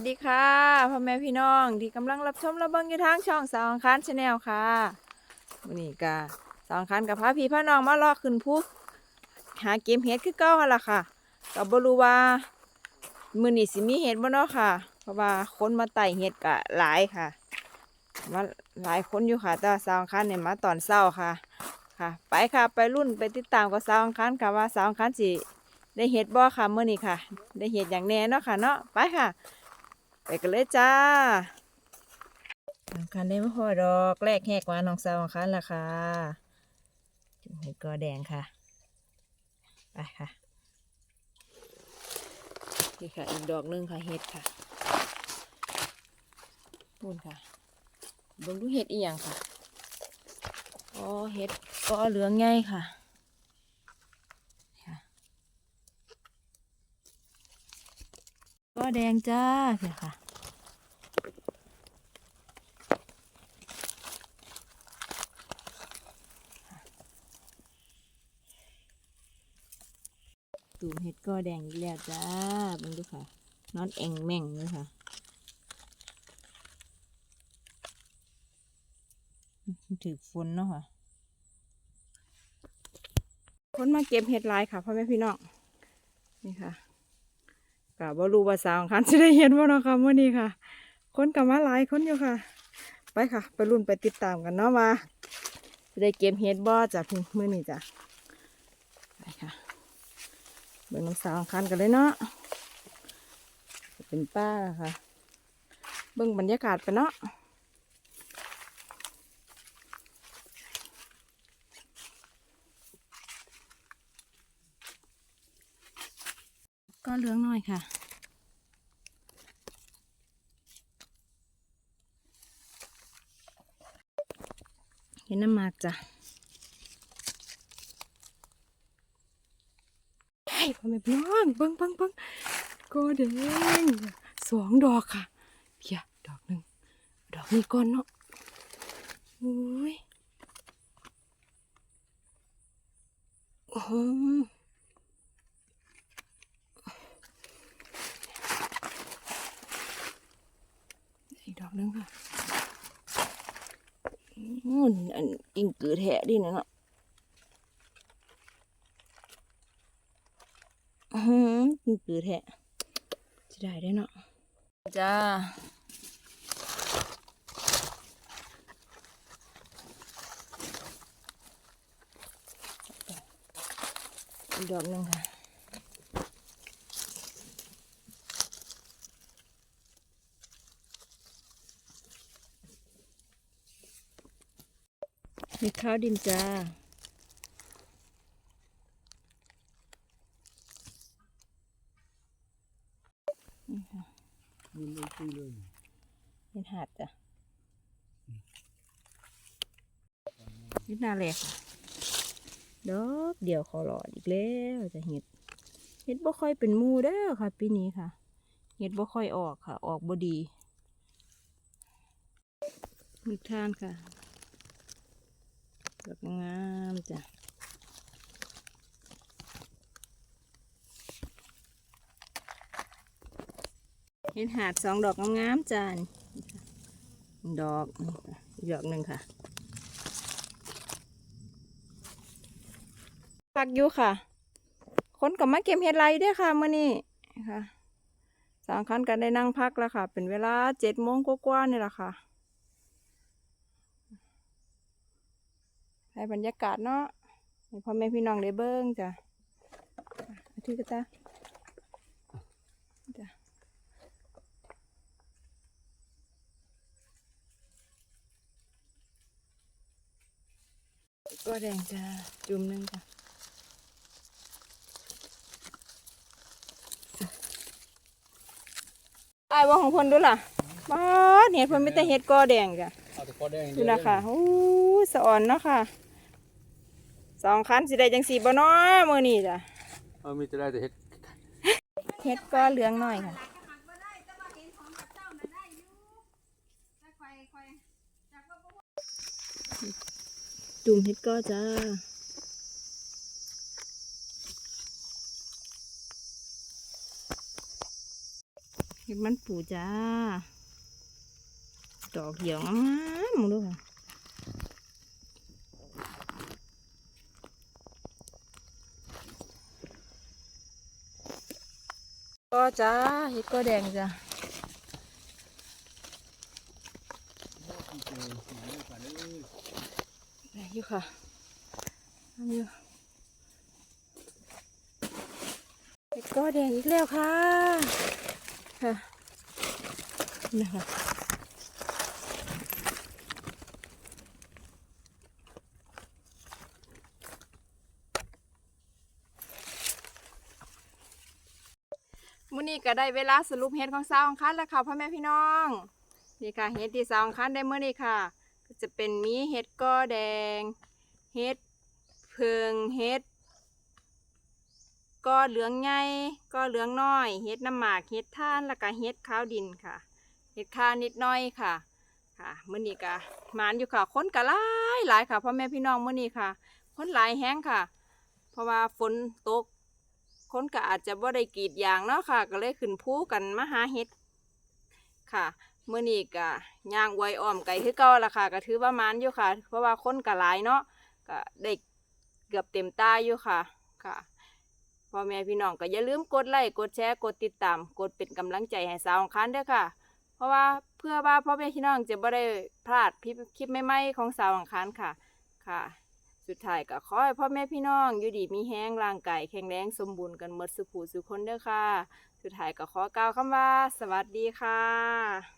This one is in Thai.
วัสดีค่ะพ่อแม่พี่น้องที่กำลังรับชมรับเบิ่งอยู่ทางช่องสาวอังคารชาแนลค่ะวันนี้ก็สาวอังคารกับพระพี่พระน้องมาลอกขึ้นภูหาเกมเห็ดคือเก้าละค่ะก็บ่รู้ว่ามือนี้สิมีเห็ดบ่เนาะค่ะ เพราะว่าคนมาไต่เห็ดก็หลายค่ะ มาหลายคนอยู่ค่ะ แต่สาวอังคารเนี่ยมาตอนเช้าค่ะ ค่ะ ไปค่ะไปรุ่นไปติดตามกับสาวอังคารค่ะว่าสาวอังคารสิได้เห็ดบ่ค่ะเมื้อนี้ค่ะ ได้เห็ดอย่างแน่เนาะค่ะเนาะไปค่ะ ไปกันเลยจ้าสำคัญได้ไม่พอดอกแรกแหกมาน้องสาวของคันละค่ะจุ่มเห็ดกอแดงค่ะ ไปค่ะนี่ค่ะอีกดอกหนึงค่ะเห็ดค่ะนู่นค่ะเบิ่งดูเห็ดอีหยังค่ะอ๋อเห็ดก็เหลืองไงค่ะค่ะก็แดงจ้าเดี๋ยวค่ะ ตูมเห็ดก็แดงอีกแล้วจ้าเบิ่งดูค่ะนอนแองแม่งเลยค่ะถือฝนเนาะค่ะคนมาเก็บเห็ดลายค่ะพ่อแม่พี่น้องนี่ค่ะกะบ่รู้ว่าสาวของคันจะได้เห็นว่านาะค่ะมื่อนี้ค่ะ คนกลับมาหลายคนอยู่ค่ะ ไปค่ะ ไปรุ่นไปติดตามกันเนาะว่าจะได้เก็บเห็ดบ่จากมื่อนี้จ้ะ เบิ่งน้ำสาวคันกันเลยเนาะเป็นป้าค่ะ เบิ่งบรรยากาศไปเนาะก็เหลืองหน่อยค่ะเห็นน้ำหมากจ้ะ ใช่พ่อ แม่พี่น้องเบิ้งเบิ้งเบิ้งก็แดงสองดอกค่ะเพียดอกหนึ่งดอกนี้ก่อนเนาะโอ้ยโอ้อีกดอกหนึงค่ะอืมอันอิงกือแทะดินะเนาะ อือหือมันปืดแทะจะได้ได้เนาะจ้าดอกหนึ่งค่ะมีข้าวดินจ้า นไม่คุยเลยเป็นหาดจ้ะนิดหนาเลยค่ะดอกเดียวขอหลอดอีกแล้วจะเห็ดเห็ดบ่ค่อยเป็นมูเด้อค่ะปีนี้ค่ะ เห็ดบ่ค่อยออกค่ะ ออกบ่ดีมีทานค่ะดอกงามจ้ะ เห็ดหาดสองดอกงามๆจานดอกอีกดอกหนึ่งค่ะพักอยู่ค่ะ คนกับมาเก็บเห็ดไรด้วยค่ะเมื่อนี้ค่ะสามคันกันได้นั่งพักแล้วค่ะ เป็นเวลาเจ็ดโมงกว่าๆนี่แหละค่ะให้บรรยากาศเนาะให้พ่อแม่พี่น้องได้เบิ้งจ้ะอาทิตย์ก็จ้ะจ้ะก็ แดงจ้ะจุ่มหนึงจ้ะไอ้ายว่าของเพิ่นดูล่ะบ้าดเห็ดเพิ่นไม่แต่เห็ดกอแดงจ้ะเอาแต่คอแดงดูนะคะโอ้ยสะอ่อนเนาะค่ะสองคันสิได้จังสีบ่เนาะมื้อนี้จ้ะเออมีแต่ได้แต่เห็ดเห็ดก็เหลืองหน่อยค่ะ จุ่มเห็ดก็จ้าเห็ดมันปูจ้า ดอกเหี่ยวงามมึงดูค่ะก็จ้าเห็ดก็แดงจ้า ได้อยู่ค่ะทำอยู่เห็ดก็แดงอีกแล้วค่ะ ค่ะนี่ค่ะมื้อนี้ก็ได้เวลาสรุปเฮ็ดของสาวอังคันแล้วค่ะพ่อแม่พี่น้อง นี่ค่ะเฮ็ดที่สาวอังคันได้มื้อนี้ค่ะ ก็จะเป็นมีเฮ็ดก้อแดงเฮ็ดเพิงเฮ็ดก้อเหลืองใหญ่ก้อเหลืองน้อยเฮ็ดน้ำหมากเฮ็ดท่าน แล้วก็เฮ็ดข้าวดินค่ะเฮ็ดข้านิดน้อยค่ะ ค่ะมื้อนี้ก็หมานอยู่ค่ะ คนก็หลายหลายค่ะพ่อแม่พี่น้องมื้อนี้ค่ะ คนหลายแฮงค่ะ เพราะว่าฝนตก คนก็อาจจะบ่ได้กรีดยางเนาะค่ะ ก็เลยขึ้นภูกันมาหาเห็ดค่ะ มื่อนี้ก็ย่างไวอ้อมไก่คือเก่าละค่ะก็ถือว่ามานอยู่ค่ะ เพราะว่าคนก็หลายเนาะก็ได้เกือบเต็มตาอยู่ค่ะค่ะพ่อแม่พี่น้องก็อย่าลืมกดไลค์กดแชร์กดติดตาม กดเป็นกำลังใจให้สาวของคันเด้อค่ะ เพราะว่าเพื่อว่าพ่อแม่พี่น้องจะบ่ได้พลาดคลิปใหม่ๆของสาวของคันค่ะค่ะ สุดท้ายก็ขอให้พ่อแม่พี่น้องอยู่ดีมีแห้งร่างกายแข็งแรงสมบูรณ์กันหมดสุขูสุขคนเด้อค่ะ สุดท้ายก็ขอกล่าวคำว่า สวัสดีค่ะ